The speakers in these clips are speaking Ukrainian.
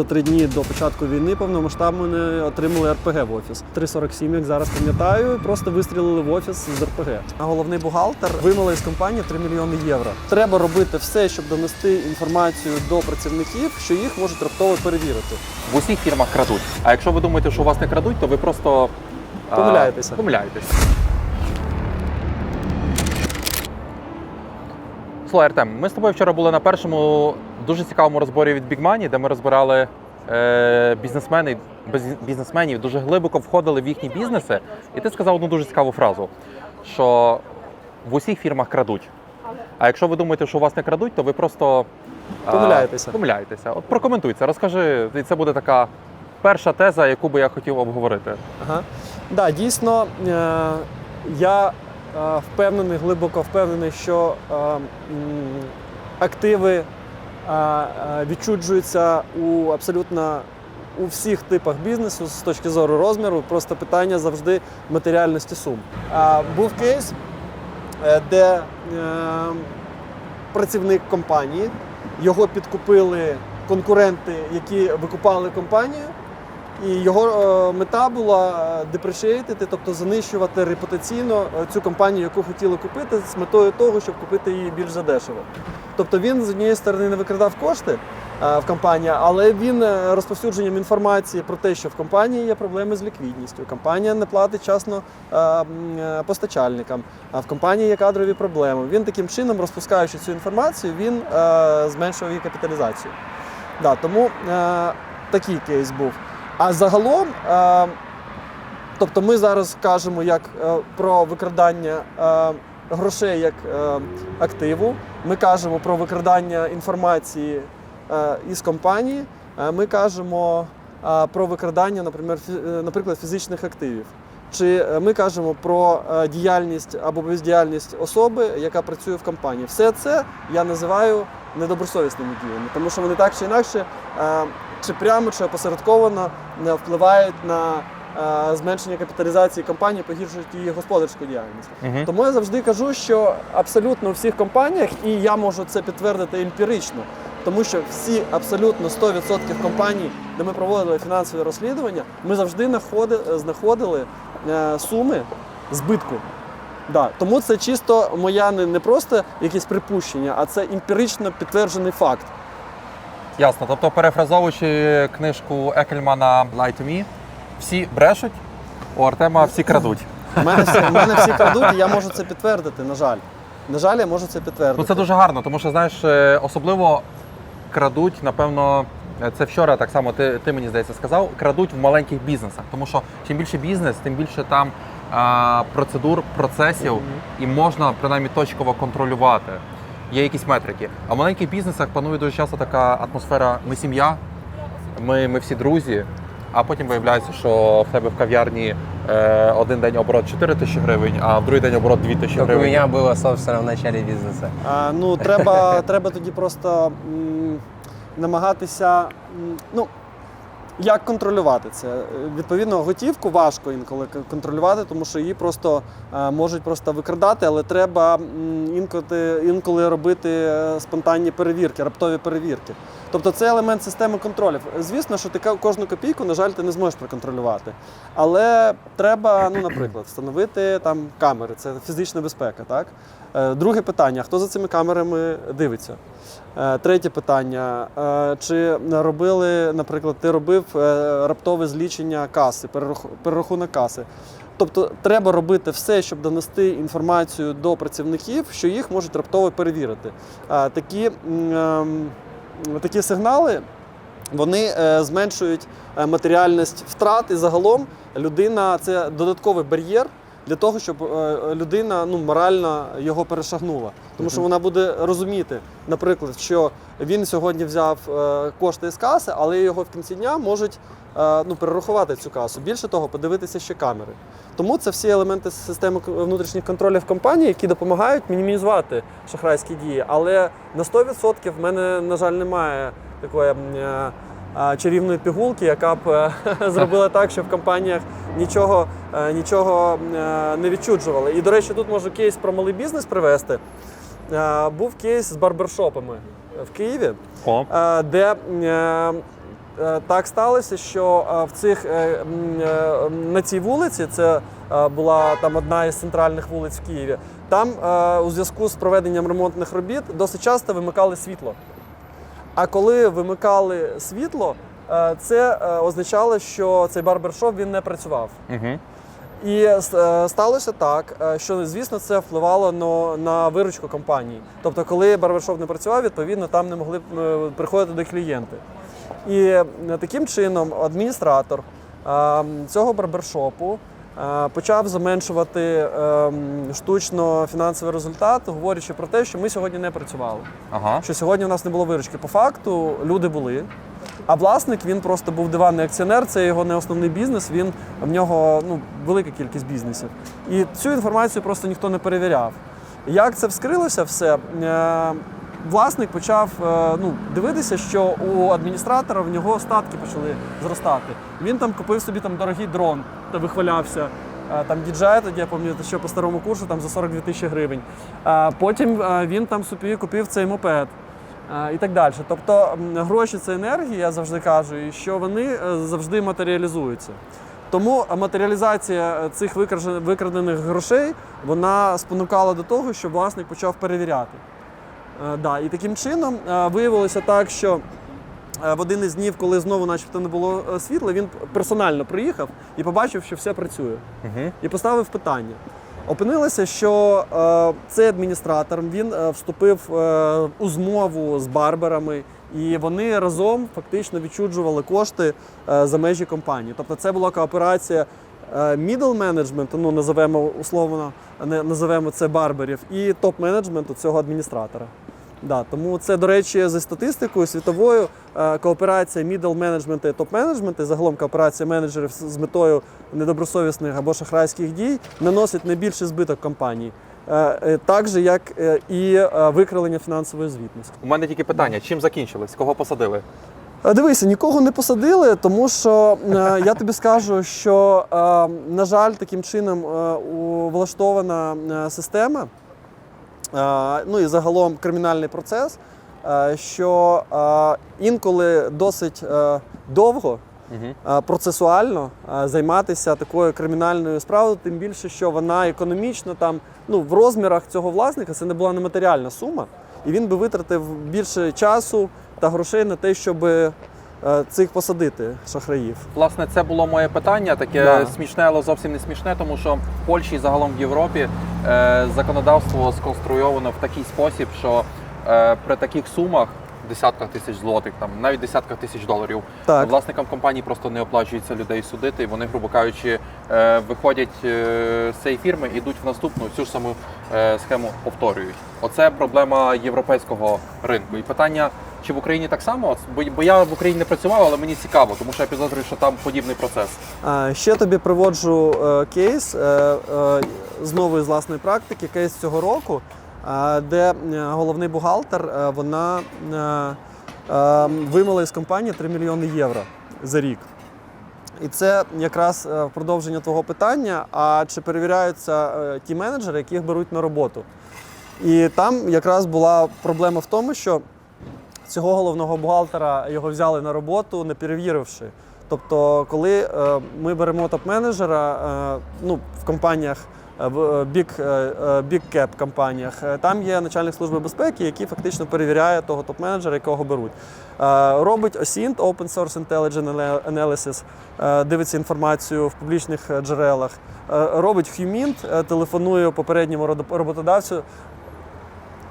За три дні до початку війни повномасштабної отримали РПГ в офіс. 347, як зараз пам'ятаю, просто вистрілили в офіс з РПГ. А головний бухгалтер вимили з компанії 3 мільйони євро. Треба робити все, щоб донести інформацію до працівників, що їх можуть раптово перевірити. В усіх фірмах крадуть. А якщо ви думаєте, що у вас не крадуть, то ви просто а, Помиляєтеся. помиляєтесь. Слухай, Артем, ми з тобою вчора були на першому дуже цікавому розборі від Big Money, де ми розбирали е, бізнесмени, бізнесменів, дуже глибоко входили в їхні бізнеси. І ти сказав одну дуже цікаву фразу, що в усіх фірмах крадуть. А якщо ви думаєте, що у вас не крадуть, то ви просто Помиляєтеся. помиляєтеся. От прокоментуй це, розкажи, і це буде така перша теза, яку би я хотів обговорити. Ага. Да, дійсно, е, я е, впевнений, глибоко впевнений, що е, м, активи е, у абсолютно у всіх типах бізнесу з точки зору розміру. Просто питання завжди матеріальності сум. Був кейс, е, де е, працівник компанії, його підкупили конкуренти, які викупали компанію. І його е, мета була депрешійтити, тобто занищувати репутаційно е, цю компанію, яку хотіли купити, з метою того, щоб купити її більш задешево. Тобто він з однієї сторони не викрадав кошти е, в компанії, але він розповсюдженням інформації про те, що в компанії є проблеми з ліквідністю, компанія не платить часно постачальникам, а в компанії є кадрові проблеми. Він таким чином, розпускаючи цю інформацію, він зменшував її капіталізацію. Да, тому такий кейс був. А загалом, е, тобто ми зараз кажемо як е, про викрадання е, грошей як активу, ми кажемо про викрадання інформації із компанії, ми кажемо про викрадання, наприклад, фі- наприклад, фізичних активів. Чи ми кажемо про діяльність або бездіяльність особи, яка працює в компанії. Все це я називаю недобросовісними діями, тому що вони так чи інакше, чи прямо, чи опосередковано впливають на е, зменшення капіталізації компанії, погіршують її господарську діяльність. Угу. Тому я завжди кажу, що абсолютно у всіх компаніях, і я можу це підтвердити емпірично, тому що всі абсолютно 100% компаній, де ми проводили фінансові розслідування, ми завжди знаходи- знаходили е, суми збитку. Да. Тому це чисто моя не, не просто якісь припущення, а це емпірично підтверджений факт. Ясно. Тобто, перефразовуючи книжку Екельмана Lie to Me, всі брешуть, у Артема всі крадуть. У мене всі, у мене всі крадуть, і я можу це підтвердити, на жаль. На жаль, я можу це підтвердити. Ну це дуже гарно, тому що знаєш, е, особливо крадуть, напевно. е, Це вчора так само ти, ти мені здається сказав, крадуть в маленьких бізнесах. Тому що чим більше бізнес, тим більше там а, процедур, процесів, і можна принаймні точково контролювати. Є якісь метрики. А в маленьких бізнесах панує дуже часто така атмосфера: ми сім'я, ми, ми всі друзі. А потім виявляється, що в тебе в кав'ярні е, один день оборот 4 тисячі гривень, а в другий день оборот 2 тисячі Как у гривень. було собственно, в началі бізнесу. А, ну, треба, треба тоді просто м, намагатися. м, ну, як контролювати це? Е, Відповідно, готівку важко інколи контролювати, тому що її просто е, можуть просто викрадати, але треба інколи, інколи робити е, спонтанні перевірки, раптові перевірки. Тобто це елемент системи контролів. Звісно, що ти кожну копійку, на жаль, ти не зможеш проконтролювати. Але треба, ну, наприклад, встановити там камери, це фізична безпека. Так? Друге питання: хто за цими камерами дивиться? Е, Третє питання: е, чи робили, наприклад, ти робив е, раптове злічення каси, перерах- перерахунок каси? Тобто треба робити все, щоб донести інформацію до працівників, що їх можуть раптово перевірити. Такі, ем, такі сигнали вони зменшують матеріальність втрат, і загалом людина це додатковий бар'єр для того, щоб е, людина ну, морально його перешагнула. Тому що вона буде розуміти, наприклад, що він сьогодні взяв е, кошти з каси, але його в кінці дня можуть е, ну, перерахувати цю касу. Більше того, подивитися ще камери. Тому це всі елементи системи внутрішніх контролів компанії, які допомагають мінімізувати шахрайські дії. Але на 100% в мене, на жаль, немає такої. Е, чарівної пігулки, яка б е, зробила так, щоб в компаніях нічого, е, нічого не відчуджували. І, до речі, тут можу кейс про малий бізнес привести. Був кейс з барбершопами в Києві, О. де так сталося, що в цих на цій вулиці, це була там одна із центральних вулиць в Києві. Там у зв'язку з проведенням ремонтних робіт досить часто вимикали світло. А коли вимикали світло, е, це е, означало, що цей барбершоп він не працював. Угу. І е, сталося так, що звісно це впливало на, на виручку компанії. Тобто, коли барбершоп не працював, відповідно там не могли приходити до клієнти. І таким чином адміністратор е, цього барбершопу почав зменшувати е, штучно фінансовий результат, говорячи про те, що ми сьогодні не працювали Ага. що сьогодні у нас не було виручки. По факту люди були. А власник він просто був диванний акціонер, це його не основний бізнес. Він в нього ну, велика кількість бізнесів. І цю інформацію просто ніхто не перевіряв. Як це вскрилося все? Власник почав е, ну, дивитися, що у адміністратора в нього статки почали зростати. Він там купив собі там дорогий дрон та вихвалявся. Е, Там DJI, тоді я пам'ятаю, що по старому курсу там за 42 тисячі гривень. Е, Потім він там собі купив цей мопед. І так далі. Тобто гроші це енергія, я завжди кажу, і що вони завжди матеріалізуються. Тому матеріалізація цих викрадених грошей вона спонукала до того, що власник почав перевіряти. Е, Да, і таким чином е, виявилося так, що е, в один із днів, коли знову, начебто, не було світла, він персонально приїхав і побачив, що все працює Угу. і поставив питання. Опинилося, що е, цей адміністратор він е, вступив е, у змову з барберами, і вони разом фактично відчуджували кошти е, за межі компанії. Тобто це була кооперація е, middle менеджменту, ну називаємо условно, не називаємо це барберів, і топ-менеджменту цього адміністратора. Да, тому це, до речі, за статистикою світовою е, кооперація middle менеджменту і топ менеджменту, загалом кооперація менеджерів з метою недобросовісних або шахрайських дій наносить найбільший збиток компанії, Е, е, так же як і викривлення фінансової звітності. У мене тільки питання: чим закінчились? Кого посадили? Дивися, нікого не посадили, тому що я тобі скажу, що, на жаль, таким чином влаштована система, ну і загалом кримінальний процес, е, що е, інколи досить е, довго. Угу. е, Процесуально е, займатися такою кримінальною справою, тим більше, що вона економічно там ну в розмірах цього власника це не була нематеріальна сума, і він би витратив більше часу та грошей на те, щоб е, цих посадити шахраїв. Власне, це було моє питання, таке Да. смішне, але зовсім не смішне, тому що в Польщі і загалом в Європі е, законодавство сконструйовано в такий спосіб, що е, при таких сумах. Десятках тисяч злотих, там навіть десятках тисяч доларів. Так. Власникам компанії просто не оплачується людей судити, і вони, грубо кажучи, е, виходять е, з цієї фірми, ідуть в наступну цю ж саму е, схему повторюють. Оце проблема європейського ринку. І питання, чи в Україні так само? Бо, я в Україні не працював, але мені цікаво, тому що я підозрюю, що там подібний процес. Ще тобі приводжу кейс знову із власної практики, кейс цього року, де е, головний бухгалтер е, вона е, вимила із компанії 3 мільйони євро за рік. І це якраз продовження твого питання: а чи перевіряються ті менеджери, яких беруть на роботу? І там якраз була проблема в тому, що цього головного бухгалтера його взяли на роботу, не перевіривши. Тобто, коли ми беремо топ-менеджера ну, в компаніях, в е, big, е, е, компаніях, е, там є начальник служби безпеки, який фактично перевіряє того топ-менеджера, якого беруть. Е, Робить OSINT, Open Source Intelligence Analysis, е, дивиться інформацію в публічних е, джерелах, Е, робить HUMINT, е, телефонує попередньому роботодавцю,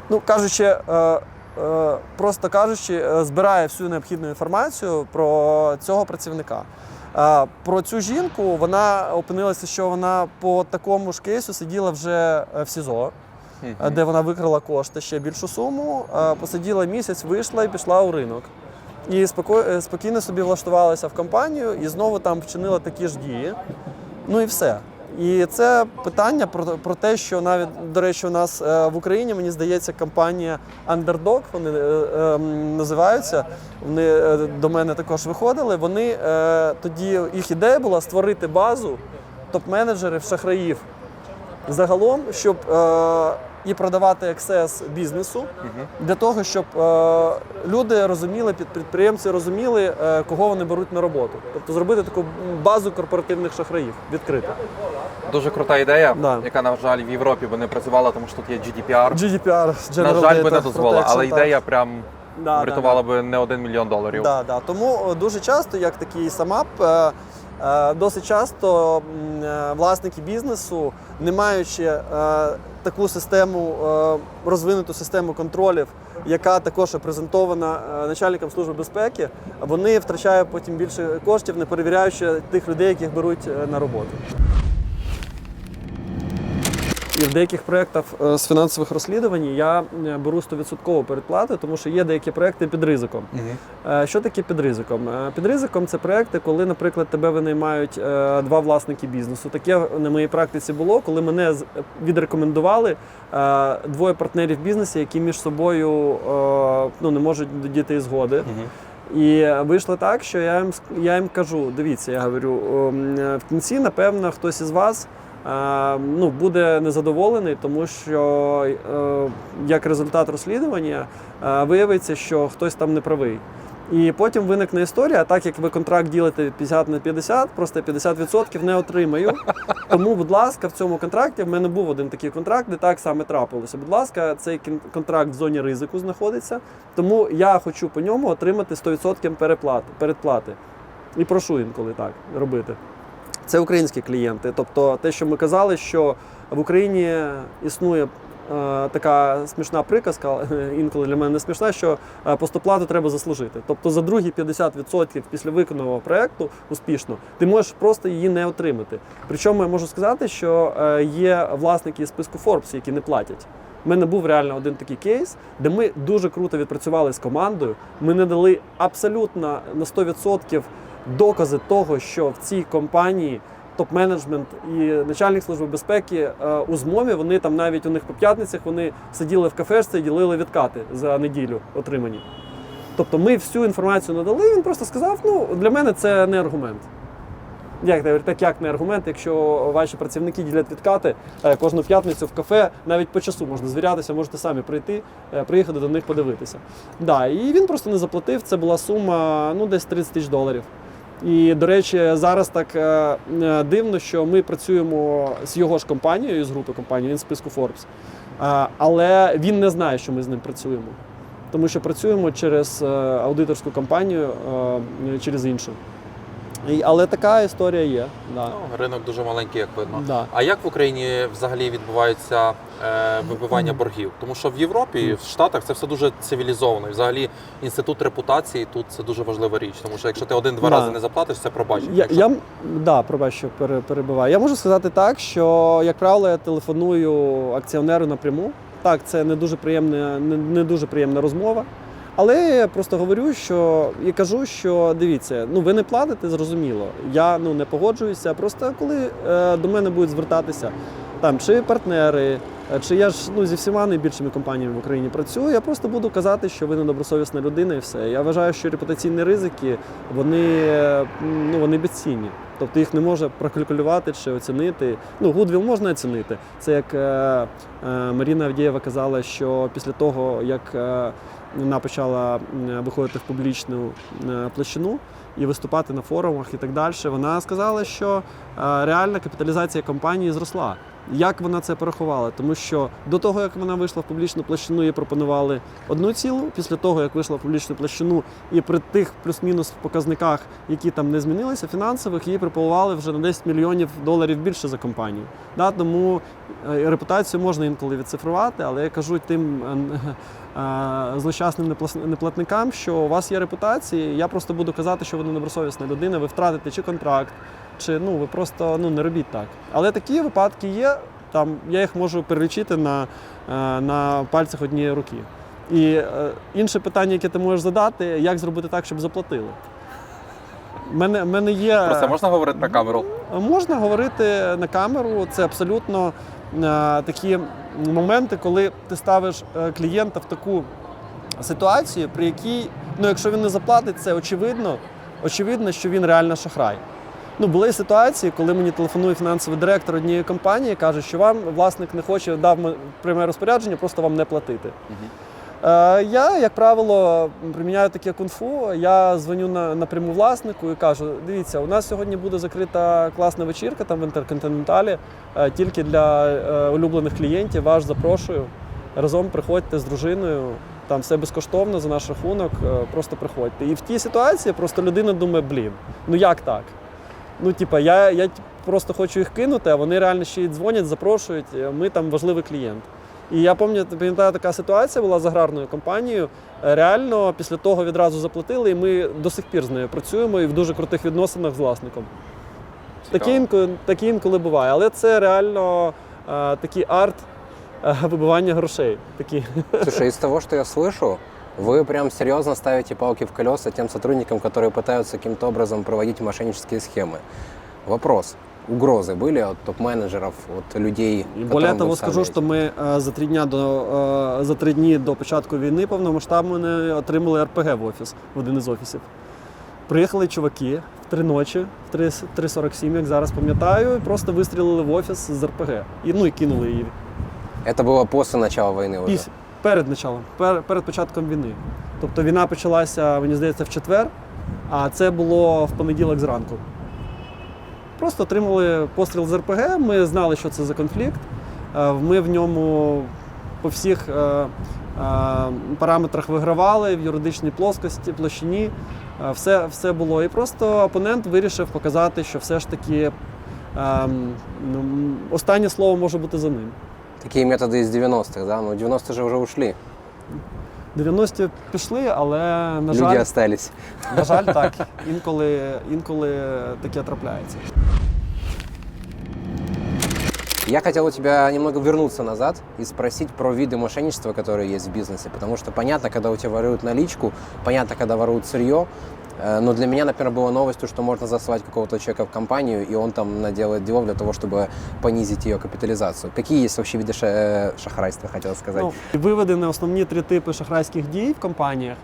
ну кажучи, е, е, просто кажучи, е, збирає всю необхідну інформацію про цього працівника. Про цю жінку вона опинилася, що вона по такому ж кейсу сиділа вже е, в СІЗО, е, де вона викрила кошти ще більшу суму. Посиділа місяць, вийшла і пішла у ринок. І е, спокійно собі влаштувалася в компанію і знову там вчинила такі ж дії. Ну і все. І це питання про, про те, що навіть, до речі, у нас е, в Україні, мені здається, компанія Underdog, вони е, е, називаються. Вони е, до мене також виходили. Вони е, тоді їх ідея була створити базу топ-менеджерів шахраїв загалом, щоб е, і продавати екses бізнесу для того, щоб е, люди розуміли, під- підприємці розуміли, е, кого вони беруть на роботу. Тобто зробити таку базу корпоративних шахраїв відкрити. Дуже крута ідея, Да. яка, на жаль, в Європі би не працювала, тому що тут є GDPR. GDPR, на жаль, би Data не дозволила, але так. ідея прям Да, врятувала би не один мільйон доларів. Да, да. Тому е, дуже часто, як такий самап, досить часто власники бізнесу, не маючи таку систему, е, розвинуту систему контролів, яка також презентована е, начальникам служби безпеки, вони втрачають потім більше коштів, не перевіряючи тих людей, яких беруть е, на роботу. І в деяких проєктах е, з фінансових розслідувань я е, беру 100% передплату, тому що є деякі проєкти під ризиком. Е, Що таке під ризиком? Під ризиком це проекти, коли, наприклад, тебе винаймають два власники бізнесу. Таке на моїй практиці було, коли мене відрекомендували двоє партнерів в бізнесі, які між собою ну, не можуть дійти згоди. І вийшло так, що я їм, я їм кажу: дивіться, я говорю, ем, в кінці, напевно, хтось із вас. Е, Ну, буде незадоволений, тому що е, як результат розслідування е, виявиться, що хтось там не правий. І потім виникне історія, так як ви контракт ділите 50 на 50, просто 50% не отримаю. Тому, будь ласка, в цьому контракті в мене був один такий контракт, де так саме трапилося. Будь ласка, цей контракт в зоні ризику знаходиться. Тому я хочу по ньому отримати 100% переплати, передплати. І прошу інколи так робити. Це українські клієнти. Тобто, те, що ми казали, що в Україні існує е, така смішна приказка, інколи для мене не смішна, що е, постоплату треба заслужити. Тобто за другі 50% після виконаного проєкту успішно ти можеш просто її не отримати. Причому я можу сказати, що е, є власники списку Forbes, які не платять. У мене був реально один такий кейс, де ми дуже круто відпрацювали з командою. Ми не дали абсолютно на 100% докази того, що в цій компанії топ-менеджмент і начальник служби безпеки е, у змові вони там навіть у них по п'ятницях вони сиділи в кафешці і ділили відкати за неділю отримані. Тобто ми всю інформацію надали, він просто сказав: ну для мене це не аргумент. Як так, як не аргумент, якщо ваші працівники ділять відкати е, кожну п'ятницю в кафе, навіть по часу можна звірятися, можете самі прийти, е, приїхати до них подивитися. Да, і він просто не заплатив. Це була сума ну десь 30 тисяч доларів. І, до речі, зараз так е, е, дивно, що ми працюємо з його ж компанією, з групи компаній, він з списку Forbes. Е, Але він не знає, що ми з ним працюємо. Тому що працюємо через аудиторську компанію, через іншу. І- Але така історія є. Да. Ну, ринок дуже маленький, як видно. Да. А як в Україні взагалі відбувається е, вибивання боргів? Тому що в Європі, в Штатах це все дуже цивілізовано. І взагалі інститут репутації тут це дуже важлива річ. Тому що якщо ти один-два Да. рази не заплатиш, це пробачення. Я, Якщо- я, да, пробач, що перебиваю. Я можу сказати так, що, як правило, я телефоную акціонеру напряму. Так, це не дуже приємна, не, не дуже приємна розмова. Але я просто говорю, що і кажу, що дивіться, ну ви не платите, зрозуміло. Я ну не погоджуюся. Просто коли е, до мене будуть звертатися там чи партнери, е, чи я ж ну зі всіма найбільшими компаніями в Україні працюю, я просто буду казати, що ви недобросовісна людина, і все. Я вважаю, що репутаційні ризики вони, ну, вони безцінні. Тобто їх не може прокалькулювати чи оцінити. Ну, Гудвіл можна оцінити. Це як е, е, Маріна Авдієва казала, що після того, як е, вона почала виходити в публічну е, площину і виступати на форумах і так далі, вона сказала, що е, реальна капіталізація компанії зросла. Як вона це порахувала? Тому що до того, як вона вийшла в публічну площину, їй пропонували одну цілу. Після того, як вийшла в публічну площину, і при тих плюс-мінус показниках, які там не змінилися, фінансових, їй пропонували вже на 10 мільйонів доларів більше за компанію. Да, тому е, репутацію можна інколи відцифрувати, але я кажу тим е, е, злощасним неплатникам, що у вас є репутація. Я просто буду казати, що ви недобросовісна людина, ви втратите чи контракт, чи ну ви просто ну не робіть так. Але такі випадки є. Там я їх можу перелічити на, е, на пальцях однієї руки. І е, інше питання, яке ти можеш задати, як зробити так, щоб заплатили. Мене, мене є. Про це можна говорити на камеру? Можна говорити на камеру. Це абсолютно е, такі моменти, коли ти ставиш е, клієнта в таку ситуацію, при якій, ну, якщо він не заплатить, це очевидно, очевидно, що він реально шахрай. Ну, були ситуації, коли мені телефонує фінансовий директор однієї компанії, каже, що вам власник не хоче, дав пряме розпорядження, просто вам не платити. Е, я, як правило, приміняю таке кунг-фу. Я дзвоню на, напряму власнику і кажу: дивіться, у нас сьогодні буде закрита класна вечірка там в інтерконтиненталі, е, тільки для е, улюблених клієнтів. Вас запрошую. Разом приходьте з дружиною. Там все безкоштовно за наш рахунок, е, просто приходьте. І в тій ситуації просто людина думає, блін, ну як так? Ну, типа, я, я просто хочу їх кинути, а вони реально ще й дзвонять, запрошують. е, Ми там важливий клієнт. І я пам'ятаю, така ситуація була з аграрною компанією. Е, Реально після того відразу заплатили, і ми до сих пір з нею працюємо і в дуже крутих відносинах з власником. Таке інколи, таке інколи буває, але це реально е, такий арт е, вибивання грошей. Такі. Слушай, из того, что я слышу, вы прям серьезно ставите палки в колеса тем сотрудникам, которые пытаются каким-то образом проводить мошеннические схемы. Вопрос. Угрозы были от топ-менеджеров, от людей, І которым более вы того, скажу, вставляете? що ми е, за три дня до е, за три дні до початку війни повномасштабної отримали РПГ в офіс в один із офісів. Приїхали чуваки в три ночі, в 3 3.47, як зараз пам'ятаю, і просто вистрілили в офіс з РПГ. І ну і кинули її. Это было после начала войны уже. Перед началом, пер... перед початком війни. Тобто війна почалася, мені здається, в четвер, а це було в понеділок зранку. Просто отримали постріл з РПГ, ми знали, що це за конфлікт. Е, Ми в ньому по всіх е, е, параметрах вигравали в юридичній плоскості, площині. Все, все було. І просто опонент вирішив показати, що все ж таки ем, ну, останнє слово може бути за ним. Такие методы из 90-х, да? Ну, 90-е же уже ушли. 90-ті пішли, але на Люди жаль, остались. на жаль, так. Інколи, інколи таке трапляється. Я хотел у тебя немного вернуться назад и спросить про виды мошенничества, которые есть в бизнесе. Потому что понятно, когда у тебя воруют наличку, понятно, когда воруют сырье. Э, Но для меня, например, была новостью, что можно заслать какого-то человека в компанию, и он там наделает делов для того, чтобы понизить ее капитализацию. Какие есть вообще виды ша- э, шахрайства, хотел сказать? Ну, виведені основні три типи шахрайських дій в компаніях.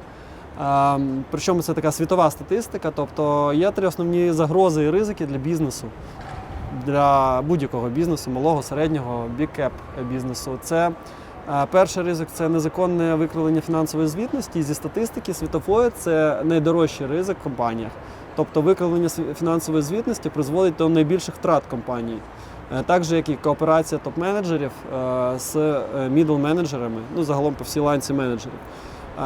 Ем, Причому це така світова статистика. Тобто є три основні загрози і ризики для бізнесу, для будь-якого бізнесу, малого, середнього, big-cap бізнесу. Це е, перший ризик це незаконне викривлення фінансової звітності. Зі статистики світової це найдорожчий ризик в компаніях. Тобто викривлення фінансової звітності призводить до найбільших втрат компаній. Е, Так же, як і кооперація топ-менеджерів е, з мідл-менеджерами, ну загалом по всій ланці менеджерів.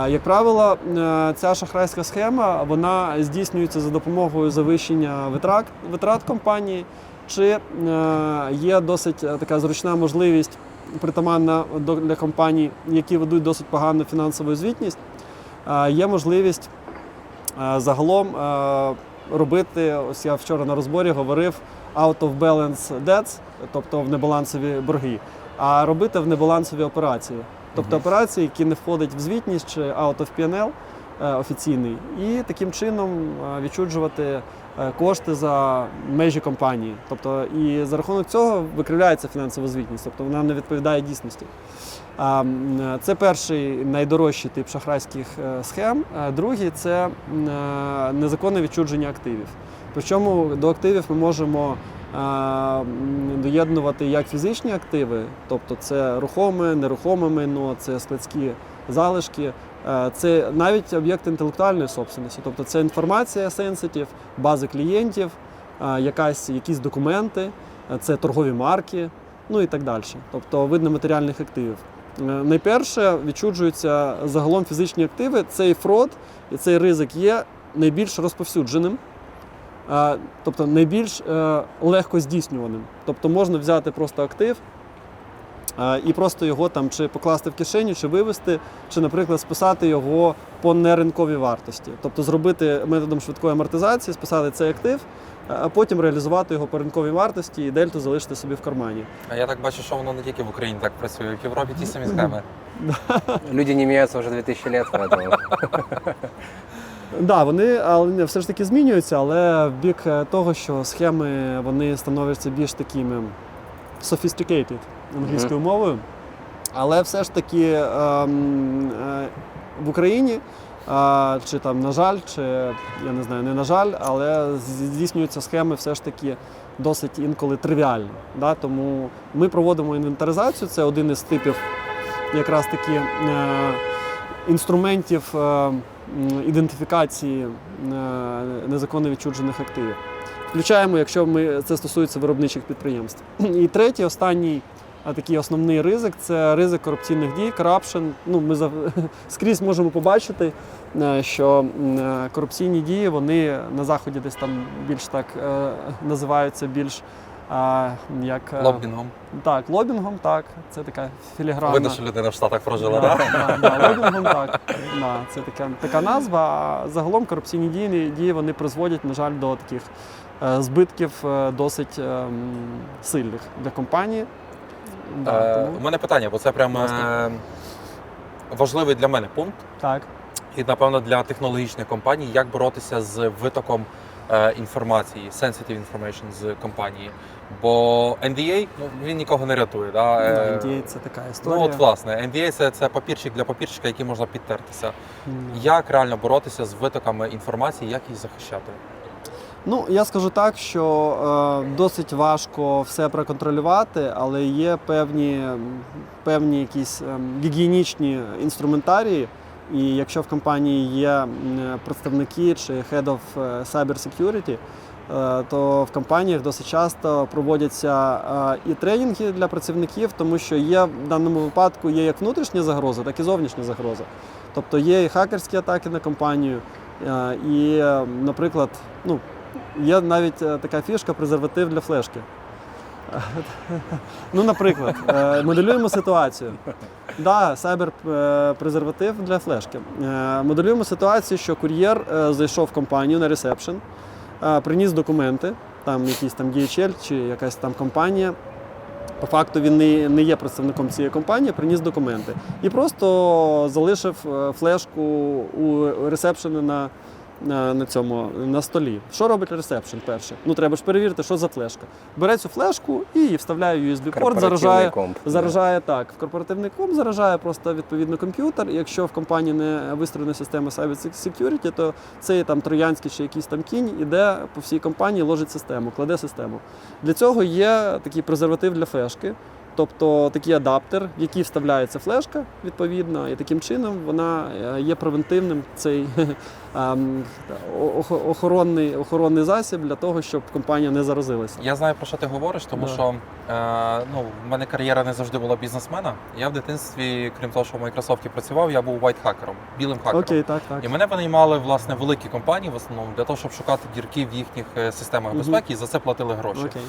Е, Як правило, е, ця шахрайська схема вона здійснюється за допомогою завищення витрат, витрат компанії, чи е, є досить е, така зручна можливість притаманна для компаній, які ведуть досить погану фінансову звітність. е, Є можливість е, загалом е, робити, ось я вчора на розборі говорив, out of balance debts, тобто в небалансові борги, а робити в небалансові операції. Тобто операції, які не входять в звітність чи out of P&L офіційний, і таким чином е, відчуджувати е, кошти за межі компанії. Тобто, і за рахунок цього викривляється фінансова звітність, тобто вона не відповідає дійсності. Е, Це перший найдорожчий тип шахрайських е, схем. Е, Другий це е, незаконне відчудження активів. Причому до активів ми можемо е, доєднувати як фізичні активи, тобто це рухоме, нерухоме майно, це складські залишки, е, це навіть об'єкти інтелектуальної собственності, тобто це інформація сенситів, бази клієнтів, е, якась, якісь документи, е, це торгові марки, ну і так далі. Тобто видно матеріальних активів. Е, Найперше відчуджуються загалом фізичні активи. Цей фрод і цей ризик є найбільш розповсюдженим, е, тобто найбільш е, легко здійснюваним. Тобто можна взяти просто актив е, і просто його там чи покласти в кишеню, чи вивести, чи, наприклад, списати його по неринковій вартості. Тобто зробити методом швидкої амортизації, списати цей актив, а потім реалізувати його по ринковій вартості і дельту залишити собі в кармані. А я так бачу, що воно не тільки в Україні так працює, в Європі ті самі схеми. Люди не меняются уже 2000 лет, поэтому... Да, вони але все ж таки змінюються, але в бік е, того, що схеми вони становляться більш такими sophisticated англійською мовою. Але все ж таки ем, е, в Україні а, чи там на жаль, чи я не знаю, не на жаль, але здійснюються схеми все ж таки досить інколи тривіальні. Да? Тому ми проводимо інвентаризацію. Це один із типів якраз таки е, інструментів е, ідентифікації е, незаконно відчуджених активів. Включаємо, якщо ми це стосується виробничих підприємств. І третій, останній такий основний ризик це ризик корупційних дій, corruption. Ну, ми зав- скрізь можемо побачити, е, що е, корупційні дії вони на заході десь там більш так е, називаються більш а, як Лобінгом. так, лобінгом, так. Це така філігранна. Видно, що людина в Штатах прожила, Да, так? да, да, лобінгом, так. Да, це така, така назва. А загалом корупційні дії, дії вони призводять, на жаль, до таких збитків досить е, сильних для компанії. Да, Е, тому- У мене питання, бо це прям е, важливий для мене пункт. так. І, напевно, для технологічних компаній, як боротися з витоком е, інформації, sensitive information з компанії. Бо NDA, ну, він нікого не рятує. Да? Да, Е, NDA це така історія. Ну, от, власне, NDA це, це папірчик для папірчика, який можна підтертися. М. Як реально боротися з витоками інформації, як її захищати? Ну, я скажу так, що е, досить важко все проконтролювати, але є певні, певні якісь ем, гігієнічні інструментарії. І якщо в компанії є представники чи Head of е, Cyber Security, е, то в компаніях досить часто проводяться е, і тренінги для працівників, тому що є в даному випадку є як внутрішня загроза, так і зовнішня загроза. Тобто є і хакерські атаки на компанію, е, і, е, наприклад, ну, Є навіть е, така фішка презерватив для флешки. Ну, наприклад, е, моделюємо ситуацію. Да, сайбер е, презерватив для флешки. Моделюємо ситуацію, що кур'єр зайшов в компанію на ресепшн, приніс документи, там якийсь там DHL чи якась там компанія. По факту він не, є представником цієї компанії, приніс документи. І просто залишив флешку у ресепшені на, на, на цьому на столі. Що робить ресепшн перше? Ну треба ж перевірити, що за флешка. Бере цю флешку і вставляє в USB-порт, заражає, комп. да. так. В корпоративний комп заражає просто відповідно комп'ютер. Якщо в компанії не вистроєна система Cyber Security, то цей там троянський чи якийсь там кінь іде по всій компанії, ложить систему, кладе систему. Для цього є такий презерватив для флешки. Тобто такий адаптер, в який вставляється флешка, відповідно, і таким чином вона е, є превентивним цей ем, охоронний, охоронний засіб для того, щоб компанія не заразилася. Я знаю про що ти говориш, тому Да. що е, ну, в мене кар'єра не завжди була бізнесмена. Я в дитинстві, крім того, що в Microsoft працював, я був white-хакером, білим хакером. Окей, так, так. І мене винаймали власне великі компанії в основному для того, щоб шукати дірки в їхніх е, системах безпеки, і за це платили гроші. Окей.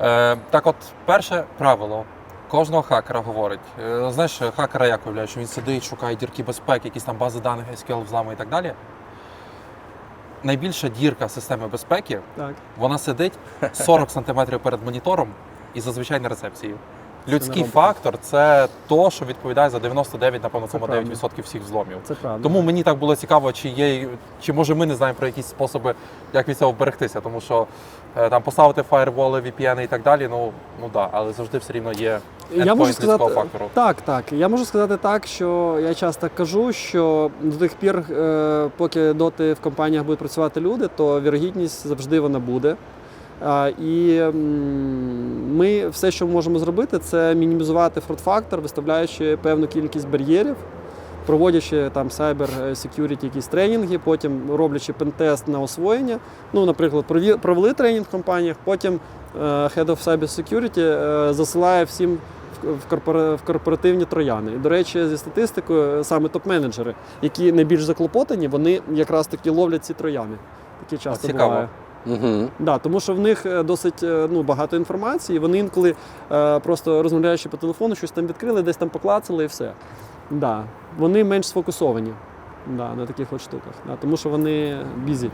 Е, так, от, перше правило. Кожного хакера говорить. Е, знаєш, хакера як уявляє, що він сидить, шукає дірки безпеки, якісь там бази даних, SQL взламує і так далі. Найбільша дірка системи безпеки, Так. вона сидить 40 см перед монітором і зазвичай на рецепції. Людський фактор це то, що відповідає за 99, напевно, Це 9% всіх взломів. Це правда. Тому мені так було цікаво, чи є, чи може ми не знаємо про якісь способи, як від цього вберегтися. Тому що е, там поставити фаєрволи, VPN і так далі, ну ну да, але завжди все рівно є Я можу людського фактору. так, так. Я можу сказати так, що я часто кажу, що до тих пір, е, поки доти в компаніях будуть працювати люди, то вірогідність завжди вона буде. І ми все, що можемо зробити, це мінімізувати фрод-фактор, виставляючи певну кількість бар'єрів, проводячи там cyber security якісь тренінги, потім роблячи пентест на освоєння. Ну, наприклад, провели тренінг в компаніях, потім е, Head of Cyber Security е, засилає всім в- корпоративні трояни. І, до речі, зі статистикою, саме топ-менеджери, які найбільш заклопотані, вони якраз таки ловлять ці трояни. Такі часто цікаво. буває. Мгм. Да, тому що в них е, досить е, ну, багато інформації. Вони інколи е, просто розмовляючи по телефону, щось там відкрили, десь там поклацали і все. Да. Вони менш сфокусовані да, на таких от штуках, да, тому що вони бізі.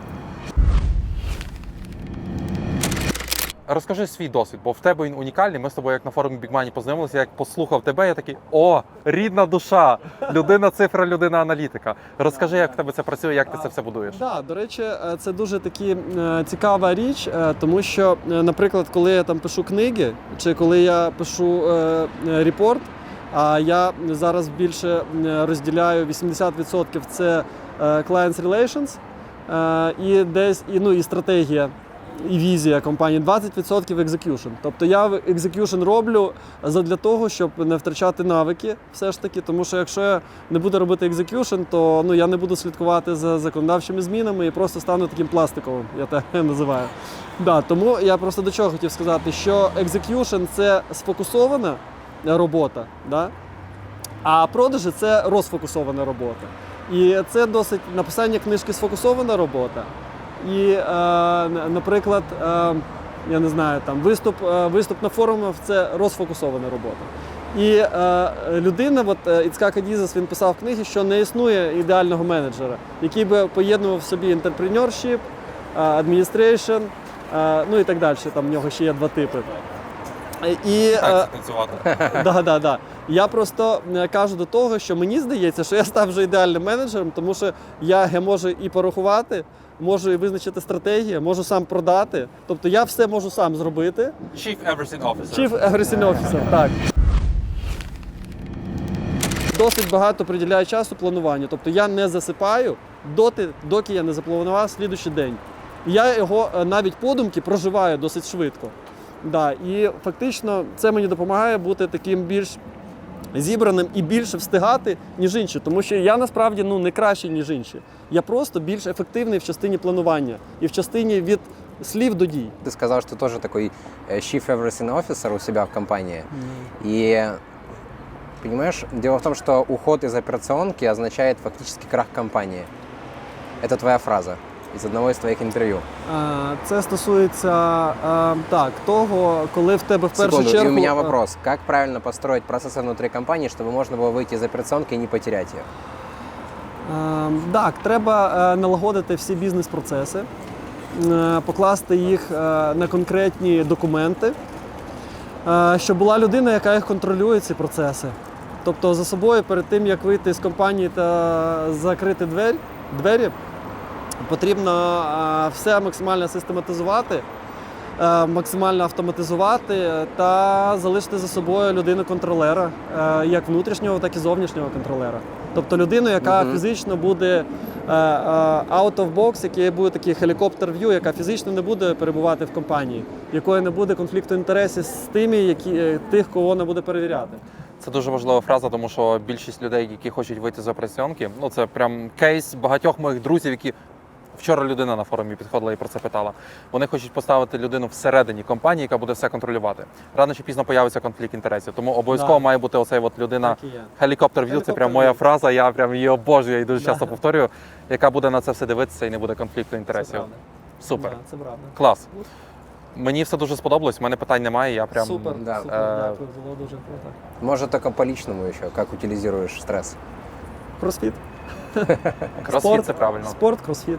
Розкажи свій досвід, бо в тебе він унікальний. Ми з тобою, як на форумі Money познайомилися, як послухав тебе, я такий о, рідна душа, людина цифра, людина аналітика. Розкажи, як в тебе це працює, як ти це все будуєш. Да, до речі, е, це дуже таки е, цікава річ, е, тому що, наприклад, коли я там пишу книги, чи коли я пишу репорт, а я зараз більше розділяю 80% це clients relations і десь і, ну, і стратегія. І візія компанії 20% execution. Тобто я execution роблю для того, щоб не втрачати навики, все ж таки. Тому що якщо я не буду робити execution, то ну, я не буду слідкувати за законодавчими змінами і просто стану таким пластиковим, я так називаю. Да, тому я просто до чого хотів сказати, що execution – це сфокусована робота, да? а продажі це розфокусована робота. І це досить написання книжки сфокусована робота. І, е, наприклад, е, я не знаю, там виступ, е, виступ на форумах це розфокусована робота. І е, людина, от е, Іцкак Адізес, він писав в книгі, що не існує ідеального менеджера, який би поєднував в собі інтерпренершіп, адміністрейшн, е, ну і так далі. Там в нього ще є два типи. Е, І, е, танцювати. Да, да, да. Я просто е, кажу до того, що мені здається, що я став вже ідеальним менеджером, тому що я ге- можу і порахувати, можу і визначити стратегію, можу сам продати. Тобто я все можу сам зробити. Chief Everything Officer. Chief Everything Officer, так. Досить багато приділяю часу плануванню. Тобто я не засипаю доти, доки я не запланував слідуючий день. І Я його е, навіть подумки проживаю досить швидко. Да, і фактично це мені допомагає бути таким більш зібраним і більше встигати, ніж інші. Тому що я насправді ну, не кращий, ніж інші. Я просто більш ефективний в частині планування і в частині від слів до дій. Ты сказал, что тоже такой э, Chief Everything Officer у себя в компании. И понимаешь, дело в том, что уход из операционки означает фактически крах компании. Это твоя фраза из одного из твоих интервью. Е, Це стосується е, так, того, коли в тебе в першу Секунду, чергу. и у меня е, вопрос. Как правильно построить процессы внутри компании, чтобы можно было выйти из операционки и не потерять ее? е, Так, треба е, налагодити всі бізнес-процеси, е, покласти їх е, на конкретні документи, е, щоб була людина, яка їх контролює, ці процеси. Тобто за собою перед тим, як вийти з компанії та закрити двері, двері потрібно е, все максимально систематизувати, е, максимально автоматизувати та залишити за собою людину-контролера, е, як внутрішнього, так і зовнішнього контролера. Тобто людину, яка Мгм. фізично буде out of box, який буде такий helicopter view, яка фізично не буде перебувати в компанії, якої не буде конфлікту інтересів з тими, які, тих, кого вона буде перевіряти. Це дуже важлива фраза, тому що більшість людей, які хочуть вийти з операціонки, ну це прям кейс багатьох моїх друзів, які вчора людина на форумі підходила і про це питала. Вони хочуть поставити людину всередині компанії, яка буде все контролювати. Рано чи пізно появиться конфлікт інтересів. Тому обов'язково Да. має бути оцей от людина. Helicopter view – це прям моя фраза. Я прям її обожнюю і дуже Да. часто повторюю, яка буде на це все дивитися і не буде конфлікту інтересів. правда. Супер, Да, це правда. клас. Мені все дуже сподобалось. У мене питань немає. Я прям Супер, да. супер, Е, дякую, було дуже круто. Может, только по личному еще, как утилизируешь стресс. Кросфіт. кросфіт це правильно. Спорт, кроссфит.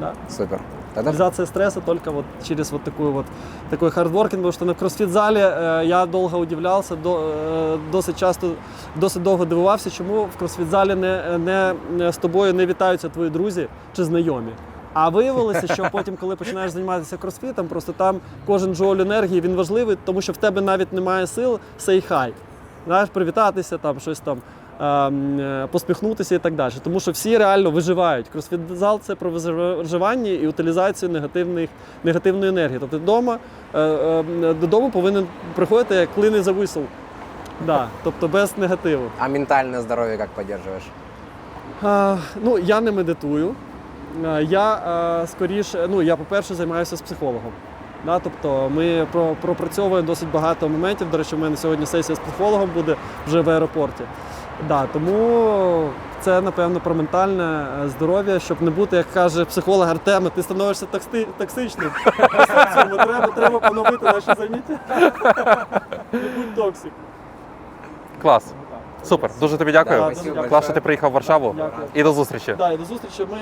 Да. Супер. Тогда Реализация стресса только вот через вот такую вот такой хардворкинг, потому что на кроссфит-зале э, я довго удивлявся, до, е, досить часто, досить довго дивувався, чому в кроссфит-залі не, не, не з тобою не вітаються твої друзі чи знайомі. А виявилося, що потім, коли починаєш займатися кросфітом, просто там кожен джоуль енергії він важливий, тому що в тебе навіть немає сил say hi. Знаєш, привітатися, там щось там. Ем, е, і так далі. Тому що всі реально виживають. Кросфіт-зал це про виживання і утилізацію негативних, негативної енергії. Тобто вдома, е, е, додому повинен приходити як клини за висел. Да, тобто без негативу. А ментальное здоровье как поддерживаешь? А, ну, я не медитую. Я а, скоріше, ну я, по-перше, займаюся з психологом. Да, тобто ми про- пропрацьовуємо досить багато моментів. До речі, в мене сьогодні сесія з психологом буде вже в аеропорті. Да, тому це, напевно, про ментальне е, здоров'я, щоб не бути, як каже психолог Артема, ти становишся такси, токсичним. Треба, треба поновити наші заняття. Не будь токсик. Клас. Супер. Дуже тобі дякую. Да, Клас, що ти приїхав в Варшаву. Дякую. І до зустрічі. Да, і до зустрічі. Ми